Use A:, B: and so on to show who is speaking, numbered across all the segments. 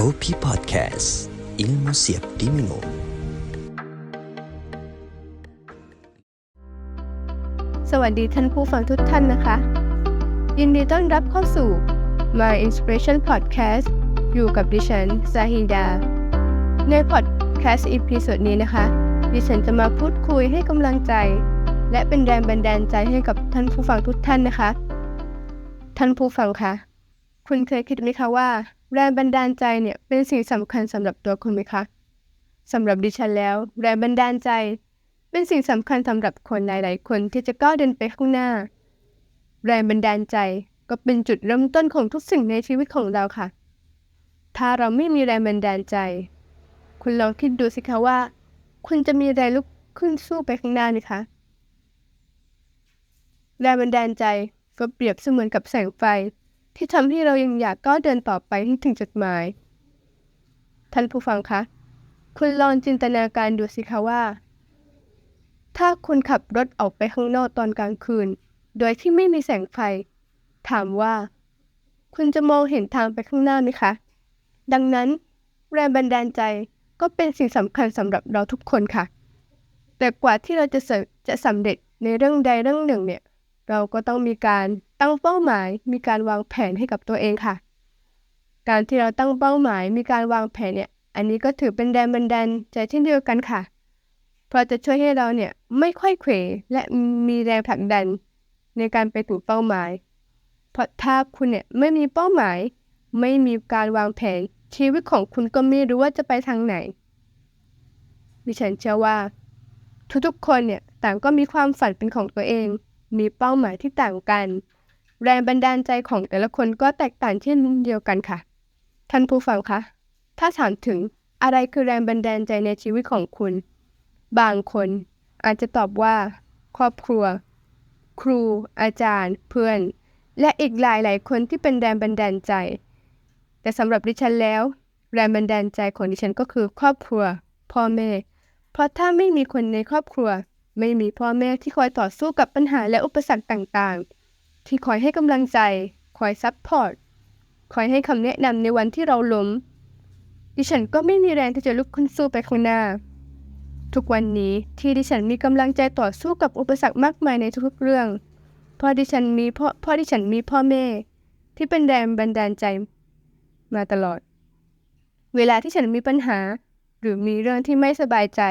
A: Kopi Podcast Ilmu siap diminum
B: สวัสดีท่านผู้ฟังทุกท่านนะคะ ยินดีต้อนรับเข้าสู่ My Inspiration Podcast อยู่กับดิฉันซาฮิดา ใน podcast อีพีสดนี้นะคะ ดิฉันจะมาพูดคุยให้กำลังใจ และเป็นแรงบันดาลใจให้กับท่านผู้ฟังทุกท่านนะคะ ท่านผู้ฟังคะ คุณเคยคิดไหมคะว่า แรงบันดาลใจเนี่ยเป็นสิ่งสำคัญสำหรับตัวคุณไหมคะสำหรับดิฉันแล้ว แรงบันดาลใจ เป็นสิ่งสำคัญสำหรับคนหลาย ๆ คนที่จะก้าวเดินไปข้างหน้า แรงบันดาลใจก็เป็นจุดเริ่มต้นของทุกสิ่งในชีวิตของเราค่ะ ถ้าเราไม่มีแรงบันดาลใจ คุณลองคิดดูสิคะว่า คุณจะมีแรงลุกขึ้นสู้ไปข้างหน้าไหมคะแรงบันดาลใจก็เปรียบเสมือนกับแสงไฟ ที่ทำให้เรายังอยากก้าวเดินต่อไปให้ถึงจุดหมาย ท่านผู้ฟังคะ คุณลองจินตนาการดูสิคะว่า ถ้าคุณขับรถออกไปข้างนอกตอนกลางคืน โดยที่ไม่มีแสงไฟ ถามว่า คุณจะมองเห็นทางไปข้างหน้าไหมคะ ดังนั้น แรงบันดาลใจก็เป็นสิ่งสำคัญสำหรับเราทุกคนค่ะ แต่กว่าที่เราจะจะสำเร็จในเรื่องใดเรื่องหนึ่งเนี่ย เราก็ต้องมีการ ตั้งเป้าหมายมีการวางแผนให้กับตัวเองค่ะ การที่เราตั้งเป้าหมายมีการวางแผนเนี่ย อันนี้ก็ถือเป็นแรงบันดาลใจเช่นเดียวกันค่ะ เพราะจะช่วยให้เราเนี่ยไม่ค่อยเขวและมีแรงผลักดันในการไปถึงเป้าหมาย เพราะถ้าคุณเนี่ยไม่มีเป้าหมาย ไม่มีการวางแผน ชีวิตของคุณก็ไม่รู้ว่าจะไปทางไหน ดิฉันเชื่อว่า ทุกๆคนเนี่ยต่างก็มีความฝันเป็นของตัวเอง มีเป้าหมายที่ต่างกัน แรงบันดาลใจของแต่ละคนก็แตกต่างเช่นเดียวกันค่ะ ท่านผู้ฟังคะ ถ้าถามถึงอะไรคือแรงบันดาลใจในชีวิตของคุณ บางคนอาจจะตอบว่า ครอบครัว ครู อาจารย์ เพื่อน และอีกหลายหลายคนที่เป็นแรงบันดาลใจ แต่สำหรับดิฉันแล้ว แรงบันดาลใจของดิฉันก็คือครอบครัว พ่อแม่ เพราะถ้าไม่มีคนในครอบครัว ไม่มีพ่อแม่ที่คอยต่อสู้กับปัญหาและอุปสรรคต่างๆ ที่คอยให้กำลังใจ คอยซัพพอร์ต คอยให้คำแนะนำในวันที่เราล้ม ดิฉันก็ไม่มีแรงที่จะลุกขึ้นสู้ไปข้างหน้า ทุกวันนี้ที่ดิฉันมีกำลังใจต่อสู้กับอุปสรรคมากมายในทุกๆเรื่อง เพราะดิฉันมีพ่อพราะดิฉันมีพ่อแม่ ที่เป็นแรงบันดาลใจ มาตลอด เวลาที่ฉันมีปัญหา หรือมีเรื่องที่ไม่สบายใจ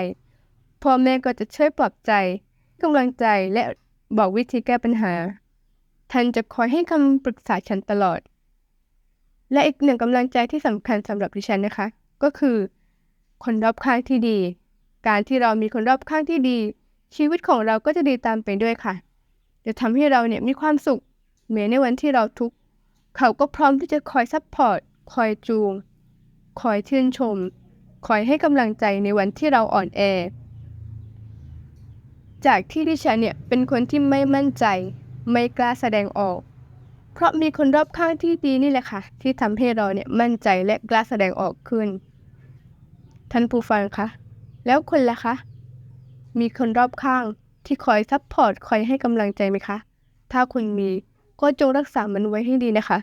B: พ่อแม่ก็จะช่วยปลอบใจกำลังใจและบอกวิธีแก้ปัญหา ท่านจะคอยให้คำปรึกษาฉันตลอด และอีกหนึ่งกำลังใจที่สำคัญสำหรับดิฉันนะคะ ก็คือ คนรอบข้างที่ดี การที่เรามีคนรอบข้างที่ดี ชีวิตของเราก็จะดีตามไปด้วยค่ะ จะทำให้เราเนี่ยมีความสุขแม้ในวันที่เราทุกข์เขาก็พร้อมที่จะคอยซัพพอร์ตคอยจูง คอยชื่นชม คอยให้กำลังใจในวันที่เราอ่อนแอ จากที่ดิฉันเนี่ยเป็นคนที่ไม่มั่นใจ ไม่กล้าแสดงออก เพราะมีคนรอบข้างที่ดีนี่แหละค่ะ ที่ทำให้เราเนี่ยมั่นใจและกล้าแสดงออกขึ้น ท่านผู้ฟังคะแล้วคุณล่ะคะ มีคนรอบข้างที่คอยซัพพอร์ตคอยให้กำลังใจไหมคะ ถ้าคุณมีก็จงรักษามันไว้ให้ดีนะคะ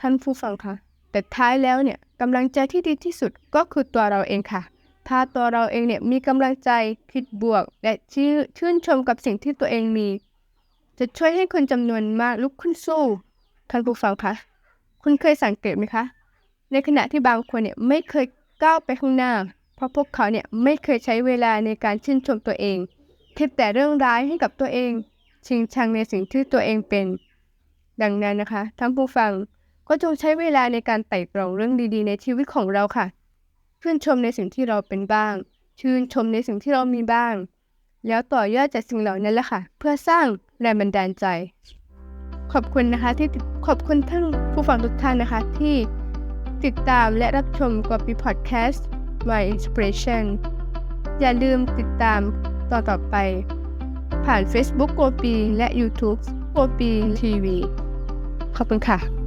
B: ท่านผู้ฟังคะแต่ท้ายแล้วเนี่ยกำลังใจที่ดีที่สุดก็คือตัวเราเองค่ะ ถ้าตัวเราเองเนี่ยมีกำลังใจคิดบวก และชื่นชมกับสิ่งที่ตัวเองมี จะช่วยให้คนจำนวนมากลุกขึ้นสู้ท่านผู้ฟังคะคุณเคยสังเกตไหมคะ ในขณะที่บางคนเนี่ยไม่เคยก้าวไปข้างหน้า เพราะพวกเขาเนี่ยไม่เคยใช้เวลาในการชื่นชมตัวเองคิดแต่เรื่องร้ายให้กับตัวเอง ชิงชังในสิ่งที่ตัวเองเป็น ดังนั้นนะคะท่านผู้ฟังก็จงใช้เวลาในการไต่ตรองเรื่องดีๆ ในชีวิตของเราค่ะชื่นชมในสิ่งที่เราเป็นบ้าง ชื่นชมในสิ่งที่เรามีบ้าง แล้วต่อยอดจากสิ่งเหล่านั้นแหละค่ะ เพื่อสร้าง แรงบันดาลใจ ขอบคุณนะคะที่ขอบคุณท่านผู้ฟังทุกท่านนะคะ ที่ติดตามและรับชมกอปีพอดแคสต์ My Inspiration อย่าลืมติดตามต่อต่อไป ผ่าน Facebook โกปีและ YouTube โกปีทีวีขอบคุณค่ะ